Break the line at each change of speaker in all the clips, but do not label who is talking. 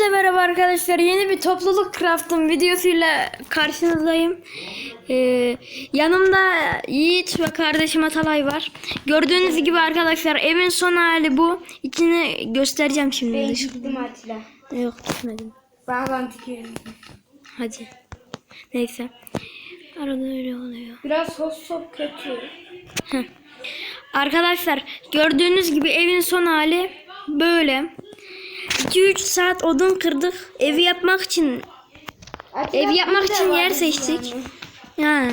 Hepinize merhaba arkadaşlar. Yeni bir topluluk craft'ın videosuyla karşınızdayım. Ee, yanımda Yiğit ve kardeşim Atalay var. Gördüğünüz gibi arkadaşlar evin son hali bu. İçini göstereceğim şimdi.
Ben gittim Atilla.
Yok gitmedim.
Bağlantı.
Hadi. Neyse. Arada öyle oluyor.
Biraz sos çok kötü.
Arkadaşlar gördüğünüz gibi evin son hali böyle. 2-3 saat odun kırdık. Evi yapmak için
Atilla,
Ev yapmak için yer seçtik. Yani.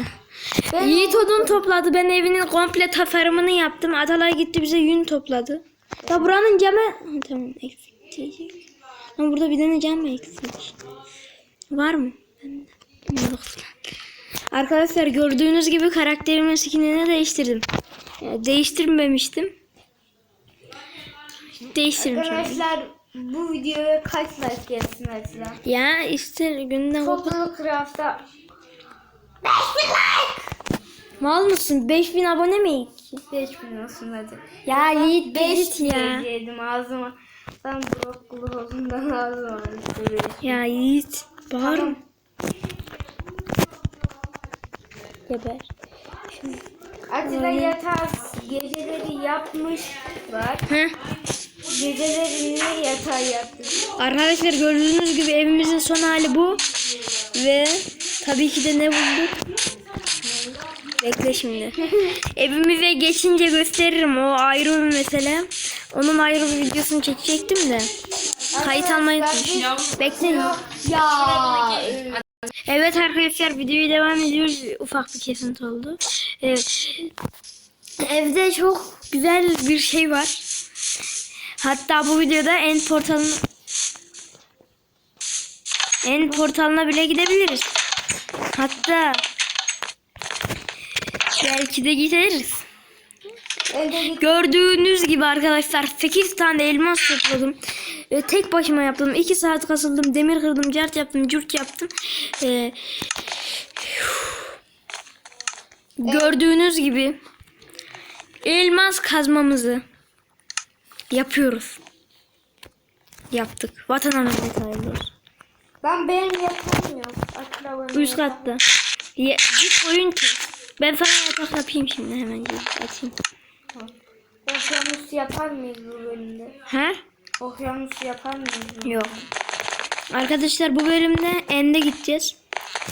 Ben
Yiğit odun topladı. Ben evinin komple tasarımını yaptım. Atalay gitti bize yün topladı. Ya buranın camı tamam eksik diyecek. Ama burada bir tane cam eksik. Var mı? Yok. Arkadaşlar gördüğünüz gibi karakterimin skinini değiştirdim. Ya, değiştirmemiştim. Değiştirmişim.
Arkadaşlar bu videoya kaç like gelsin Atilla?
Ya işte günden
Topluluk craft'a
Mal mısın? 5000 abone mi?
5000 olsun hadi.
Ya Yiğit
5
git ya.
yedim ağzıma. Ben brokulu olduğundan ağzıma.
Ya Yiğit bağırma. Geber.
Atilla yatağı geceleri yapmışlar.
Heh.
Geceleri niye yatağı yaptık?
Arkadaşlar gördüğünüz gibi evimizin son hali bu. Ve tabii ki de ne bulduk? Bekle şimdi. Evimize geçince gösteririm. O ayrı bir mesele. Onun ayrı bir videosunu çekecektim de. Kayıt almayı unutmuşum. Bekleyin.
Ya.
Evet arkadaşlar videoyu devam ediyoruz. Ufak bir kesinti oldu. Evet. Evde çok güzel bir şey var. Hatta bu videoda end portalına end portalına bile gidebiliriz. Hatta belki de gideriz. Gördüğünüz gibi arkadaşlar 8 tane elmas topladım. Ve tek başıma yaptım. 2 saat kasıldım. Demir kırdım. Cart yaptım. Cürt yaptım. Ee, gördüğünüz gibi elmas kazmamızı yapıyoruz. Yaptık. Vatan emanet alıyoruz.
Ben benim yapamıyorum.
Üst katta. Ye, git oyun kes. Ben sana yatak yapayım şimdi hemen. Atayım.
Okyanus yapar mıyız bu bölümde?
He?
Okyanus yapar mıyız? bu?
Yok. Arkadaşlar bu bölümde End'e gideceğiz.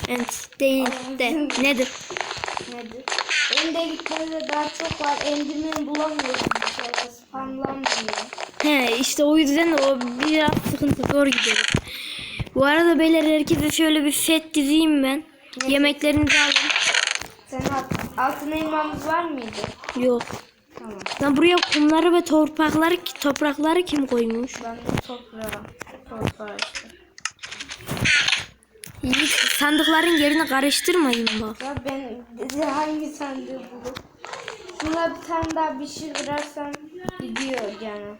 End değil de nedir?
Nedir? Ende gitmede daha çok var. Endimin bulamıyorum bir.
He işte o yüzden o biraz sıkıntı zor gidiyor. Bu arada beyler herkese şöyle bir set dizeyim ben. Yemeklerinizi alın.
Senin alt, altın elmamız var mıydı?
Yok.
Tamam.
Lan buraya kumları ve toprakları toprakları kim koymuş?
Ben toprağa. Toprağa işte.
Yiğit, sandıkların yerini karıştırmayın bak.
Ya ben hangi sandığı bulup Şuna bir tane daha bir şey kırarsam gidiyor canım.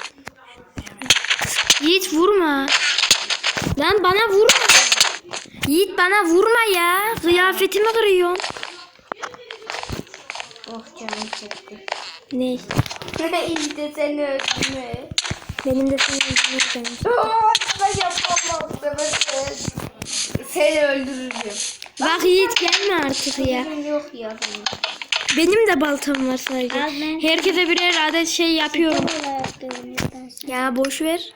Yiğit vurma. Lan bana vurma. Yiğit bana vurma ya. Kıyafetimi kırıyorsun.
Oh canım çekti.
Ne?
işte seni öldürme.
Benim de yüzüne gelmiş.
Ben yapamam. Seni öldürürüm.
Bak Yiğit gelme artık ya.
Yok ya.
Benim de baltam var sadece. Herkese birer adet şey yapıyorum. Ya boş ver.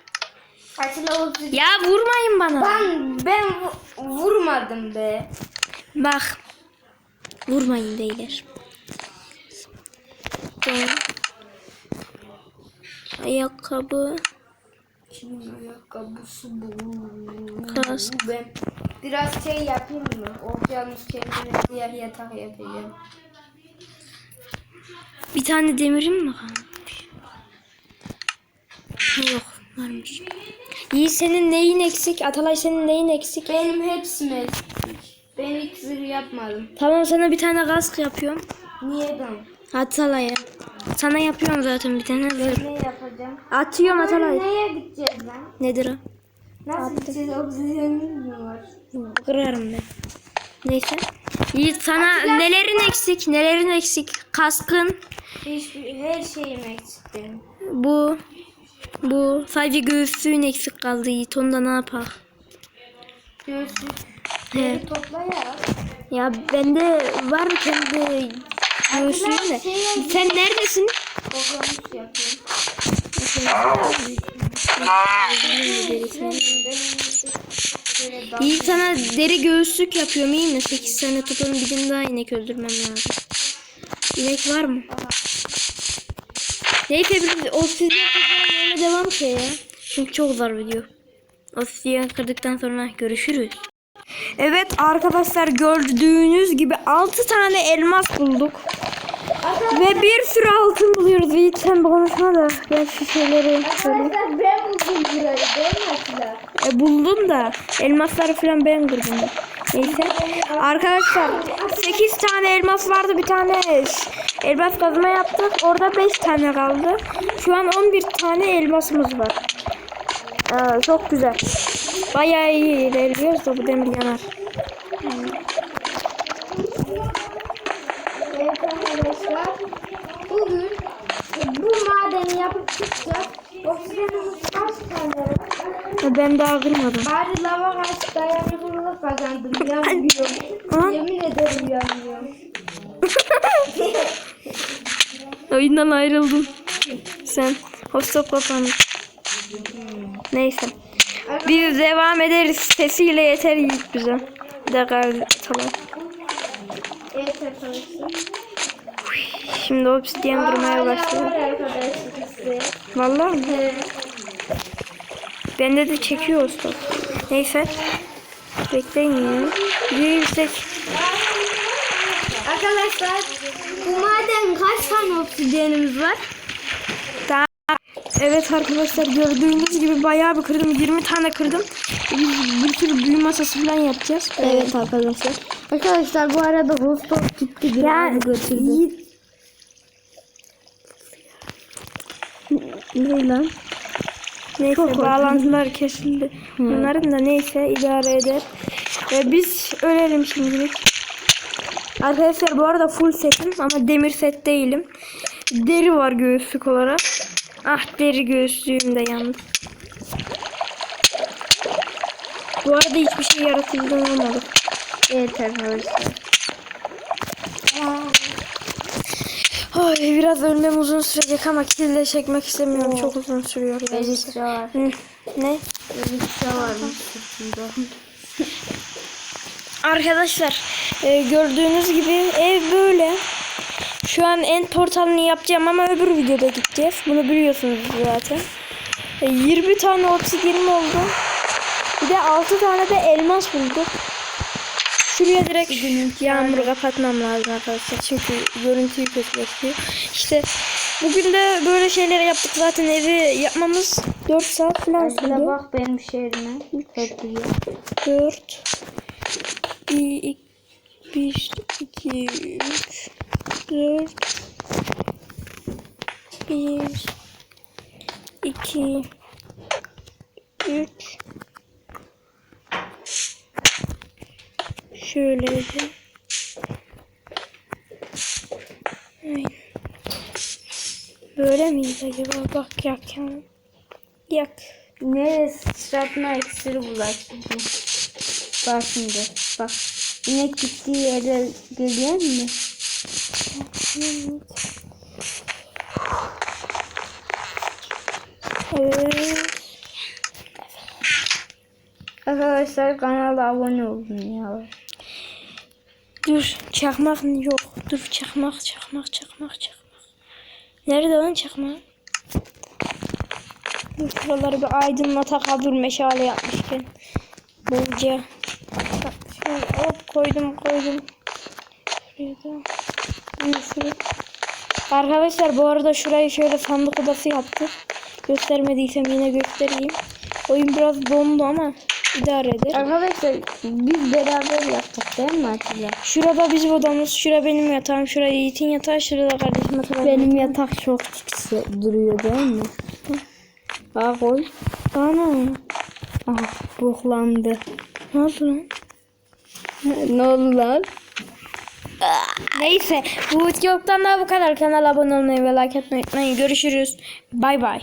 Ya vurmayın bana.
Ben ben vu- vurmadım be.
Bak. Vurmayın beyler. Don. Ayakkabı.
Kimin ayakkabısı bu?
Kask.
Ben biraz şey yapayım mı? Okyanus kendine diğer yatak yapacağım.
Bir tane demirim mi kalmış? Yok varmış. İyi senin neyin eksik? Atalay senin neyin eksik?
Benim hepsim eksik. Ben zırh yapmadım.
Tamam sana bir tane kask yapıyorum.
Niye ben?
Atalay'a. Sana yapıyorum zaten bir tane. Ver.
Ne yapacağım?
Atıyorum Atalay.
Neye gideceğiz lan?
Nedir o?
Nasıl gideceğiz? Obsidiyanımız mı var?
Kırarım ben. Neyse. Yiğit sana nelerin eksik? Nelerin eksik? Kaskın.
Hiçbir, her şeyim eksik benim.
Bu. Bu sadece göğüslüğün eksik kaldı Yiğit. Onda ne yapar?
Göğsük.
He.
Topla ya.
Ya bende var kendi göğüslüğüm de. Sen neredesin?
Toplamış yapıyorum.
İyi sana deri göğüslük yapıyorum iyi mi? 8 tane tutalım bir daha inek öldürmem lazım. İnek var mı? Neyse biz obsidyen kazanmaya devam ki ya. Çünkü çok zor video. Obsidyen kırdıktan sonra görüşürüz. Evet arkadaşlar gördüğünüz gibi 6 tane elmas bulduk. Ve bir sürü altın buluyoruz. Yiğit sen konuşma da ben şu şeyleri.
Arkadaşlar ben buldum burayı Atilla?
E, buldum da elmasları falan ben kırdım. Neyse. Arkadaşlar 8 tane elmas vardı. Bir tane elmas kazma yaptık. Orada 5 tane kaldı. Şu an 11 tane elmasımız var. Ee, çok güzel. Bayağı iyi ilerliyoruz da bu demir yanar.
Evet arkadaşlar. Bugün bu madeni yapıp çıkacağız. Oksijenimiz kaç tane var?
Ben daha kırmadım.
Bari lava kaç dayanıklılık kazandım.
Ha?
Yanmıyorum. Yemin ederim yanmıyorum.
Oyundan ayrıldım. Sen hostop kapanmış. Neyse. Biz devam ederiz. Sesiyle yeter Yiğit bize. Bir de atalım.
Evet arkadaşlar.
Şimdi obsidyen kırmaya
Aa,
başladı. Vallahi mi?
Evet.
Bende de çekiyor usta. Neyse. Bekleyin ya. Bir yüksek.
Arkadaşlar bu maden kaç tane obsidyenimiz var?
Daha... Evet arkadaşlar gördüğünüz gibi bayağı bir kırdım. 20 tane kırdım. Biz bir sürü büyü masası falan yapacağız.
Evet arkadaşlar. Arkadaşlar bu arada hostok gitti
Ya
biraz götürdü. Ne lan?
Neyse
Çok
bağlantılar kesildi. Bunların da neyse idare eder. Ve biz ölelim şimdilik. Arkadaşlar bu arada full setim ama demir set değilim. Deri var göğüslük olarak. Ah deri göğüslüğüm de yandı. Bu arada hiçbir şey yaratıcı olmadı.
Evet arkadaşlar.
Ay, biraz ölmem uzun sürecek ama kille çekmek istemiyorum. Çok uzun sürüyor.
Elbise var.
Hı, Ne?
Elbise üstünde.
Arkadaşlar e, gördüğünüz gibi ev böyle. Şu an en portalını yapacağım ama öbür videoda gideceğiz. Bunu biliyorsunuz zaten. E, 20 tane obsidyenim oldu. Bir de 6 tane de elmas bulduk. Şuraya direkt yağmuru kapatmam lazım arkadaşlar. Çünkü görüntüyü kötüleşiyor. İşte bugün de böyle şeyler yaptık. Zaten evi yapmamız 4 saat falan sürdü.
bak benim şehrime. Hediye.
4 1 1 2 3 4 1 2 3 Şöyleydi. Böyle miydi acaba? Bak yak yani. Yak.
Ne sıçratma iksiri bulaştırdı. Bak şimdi. Bak. İnek gittiği yere geliyor mu?
Evet.
Arkadaşlar kanala abone olun ya.
Dur çakmak yok. Dur çakmak çakmak çakmak çakmak. Nerede lan çakmak? Dur şuraları bir aydınlatak ha dur meşale yapmışken. Bolca. Şöyle hop koydum koydum. Şuraya da. Arkadaşlar bu arada şurayı şöyle sandık odası yaptık. Göstermediysem yine göstereyim. Oyun biraz dondu ama idare eder.
Arkadaşlar biz beraber yaptık değil mi Atilla?
Şurada bizim odamız, şura benim yatağım, şura Yiğit'in yatağı, şurada kardeşim yatağı.
Benim yatak çok tikse duruyor değil mi? Aa koy.
Ana.
Ah boklandı.
Ne oldu lan?
ne oldu lan?
Neyse bu videodan da bu kadar. Kanala abone olmayı ve like atmayı unutmayın. Görüşürüz. Bay bay.